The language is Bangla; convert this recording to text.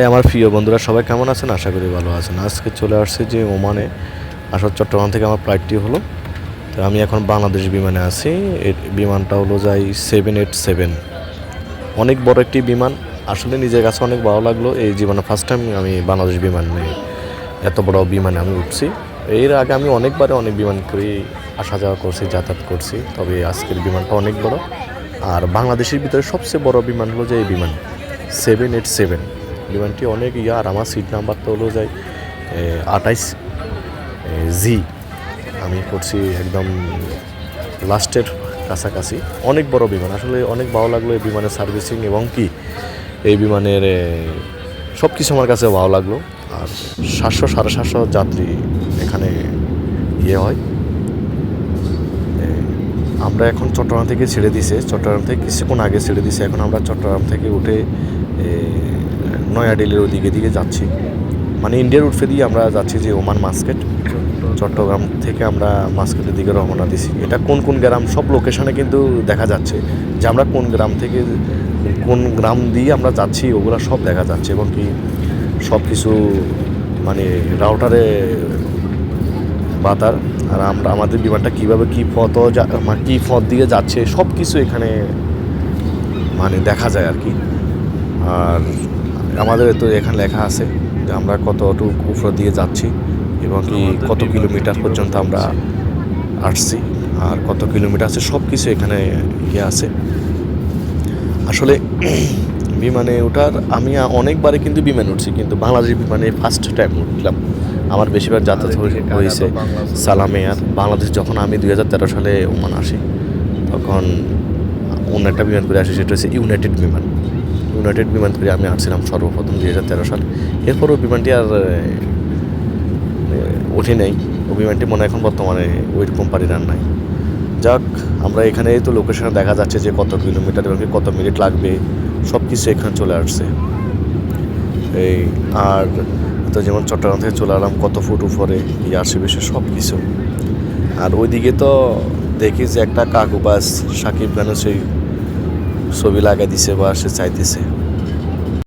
এই আমার প্রিয় বন্ধুরা, সবাই কেমন আছেন? আশা করি ভালো আছেন। আজকে চলে আসছে যে ওমানে আসার চট্টগ্রাম থেকে আমার ফ্লাইটটি হলো। তো আমি এখন বাংলাদেশ বিমানে আছি। বিমানটা হলো যাই সেভেন এইট সেভেন অনেক বড় একটি বিমান। আসলে নিজের কাছে অনেক ভালো লাগল। এই জীবনে ফার্স্ট টাইম আমি বাংলাদেশ বিমানে এত বড় বিমানে আমি উঠছি। এর আগে আমি অনেকবারে অনেক বিমান করে, আসা যাওয়া করছি, যাতায়াত করছি। তবে আজকের বিমানটা অনেক বড়। আর বাংলাদেশের ভিতরে সবচেয়ে বড় বিমান হলো যে এই বিমান সেভেন এইট সেভেন বিমানটি অনেক ইয়া আর আমার সিট নাম্বারটা হলো যাই আঠাইশ জি আমি করছি একদম লাস্টের কাছাকাছি। অনেক বড় বিমান, আসলে অনেক ভালো লাগল এই বিমানের সার্ভিসিং এবং কি, এই বিমানের সব কিছু আমার কাছে ভালো লাগল। আর সাতশো, সাড়ে সাতশো যাত্রী এখানে ইয়ে হয়। আমরা এখন চট্টগ্রাম থেকে ছেড়ে দিছে, চট্টগ্রাম থেকে কিছুক্ষণ আগে ছেড়ে দিছে, এখন আমরা চট্টগ্রাম থেকে উঠে নয়াডিলের ওদিকে দিকে যাচ্ছি। মানে ইন্ডিয়ার উঠফে দিয়ে আমরা যাচ্ছি যে ওমান মাস্কেট চট্টগ্রাম। থেকে আমরা মাস্কেটের দিকে রওনা দিছি। এটা কোন কোন গ্রাম? সব লোকেশনে কিন্তু দেখা যাচ্ছে যে আমরা কোন গ্রাম থেকে কোন গ্রাম দিয়ে আমরা যাচ্ছি ওগুলো সব দেখা যাচ্ছে। এবং কি সব কিছু মানে রাউটারে বাতার। আর আমরা আমাদের বিমানটা কীভাবে কী পথ যা- মানে কী পথ দিয়ে যাচ্ছে সব কিছু এখানে মানে দেখা যায় আর কি। আর আমাদের তো এখানে লেখা আছে যে আমরা কতটুকু উপর দিয়ে যাচ্ছি এবং কি কত কিলোমিটার পর্যন্ত আমরা আসছি আর কত কিলোমিটার আছে সব কিছু এখানে ইয়ে আছে। আসলে বিমানে ওঠার আমি অনেকবারে কিন্তু বিমানে উঠছি কিন্তু বাংলাদেশ বিমানে ফার্স্ট টাইম উঠলাম। আমার বেশিরভাগ যাতায়াত হয়ে- হয়েছে সালামে। আর বাংলাদেশ যখন আমি দুই হাজার তেরো সালে ওমান আসি তখন অন্য একটা বিমান করে আসি সেটা হচ্ছে ইউনাইটেড বিমান। ইউনাইটেড বিমান করে আমি আসছিলাম সর্বপ্রথম দুই হাজার তেরো সালে। এরপরও বিমানটি আর উঠে নেই। ও বিমানটি মনে এখন বর্তমানে ওই কোম্পানির আর নাই। যাক, আমরা এখানে তো লোকেশনে দেখা যাচ্ছে যে কত কিলোমিটার এবং কত মিনিট লাগবে সব কিছু এখানে চলে আসছে। এই, আর তো যেমন চট্টগ্রাম থেকে চলে এলাম, কত ফুট উপরে, এই আশেপাশে সব কিছু আর ওইদিকে তো দেখি যে একটা কাকু বাস, সাকিব খানের সেই ছবি লাগাই দিছে বা সে চাইতেছে।